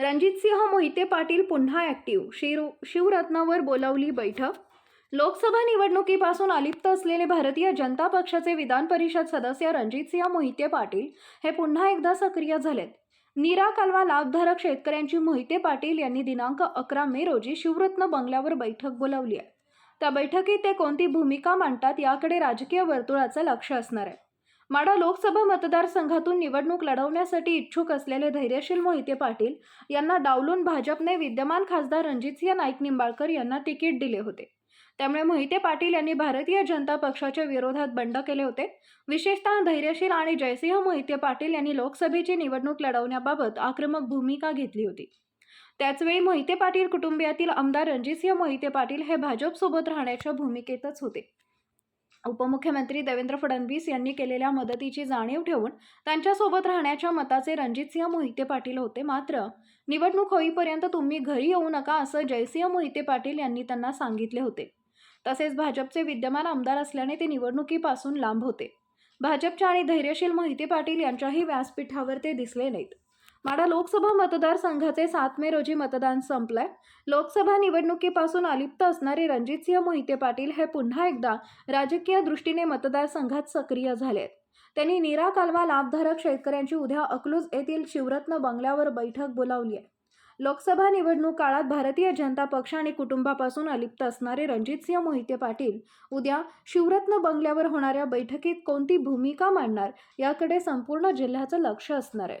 रणजितसिंह मोहिते पाटील पुन्हा ॲक्टिव्ह शिव शिवरत्नावर बोलावली बैठक. लोकसभा निवडणुकीपासून अलिप्त असलेले भारतीय जनता पक्षाचे विधान परिषद सदस्य रणजितसिंह मोहिते पाटील हे पुन्हा एकदा सक्रिय झालेत. नीरा कालवा लाभधारक शेतकऱ्यांची मोहिते पाटील यांनी दिनांक अकरा मे रोजी शिवरत्न बंगल्यावर बैठक बोलावली आहे. त्या बैठकीत ते कोणती भूमिका मांडतात याकडे राजकीय वर्तुळाचं लक्ष असणार आहे. माडा लोकसभा मतदारसंघातून निवडणूक लढवण्यासाठी इच्छुक असलेले धैर्यशील मोहिते पाटील यांना डावलून भाजपने विद्यमान खासदार रणजितसिंह नाईक निंबाळकर यांना तिकीट दिले होते. त्यामुळे मोहिते पाटील यांनी भारतीय जनता पक्षाच्या विरोधात बंड केले होते. विशेषतः धैर्यशील आणि जयसिंह मोहिते पाटील यांनी लोकसभेची निवडणूक लढवण्याबाबत आक्रमक भूमिका घेतली होती. त्याचवेळी मोहिते पाटील कुटुंबियातील आमदार रणजितसिंह मोहिते पाटील हे भाजपसोबत राहण्याच्या भूमिकेतच होते. उपमुख्यमंत्री देवेंद्र फडणवीस यांनी केलेल्या मदतीची जाणीव ठेवून त्यांच्यासोबत राहण्याच्या मताचे रणजितसिंह मोहिते पाटील होते मात्र निवडणूक होईपर्यंत तुम्ही घरी येऊ नका असं जयसिंह मोहिते पाटील यांनी त्यांना सांगितले होते. तसेच भाजपचे विद्यमान आमदार असल्याने ते निवडणुकीपासून लांब होते. भाजपच्या आणि धैर्यशील मोहिते पाटील यांच्याही व्यासपीठावर ते दिसले नाहीत. माडा लोकसभा मतदारसंघाचे सात मे रोजी मतदान संपलंय. लोकसभा निवडणुकीपासून अलिप्त असणारे रणजितसिंह मोहिते पाटील हे पुन्हा एकदा राजकीय दृष्टीने मतदारसंघात सक्रिय झाले आहेत त्यांनी नीरा कालवा लाभधारक शेतकऱ्यांची उद्या अकलूज येथील शिवरत्न बंगल्यावर बैठक बोलावली आहे. लोकसभा निवडणूक काळात भारतीय जनता पक्ष आणि कुटुंबापासून अलिप्त असणारे रणजितसिंह मोहिते पाटील उद्या शिवरत्न बंगल्यावर होणाऱ्या बैठकीत कोणती भूमिका मांडणार याकडे संपूर्ण जिल्ह्याचं लक्ष असणार आहे.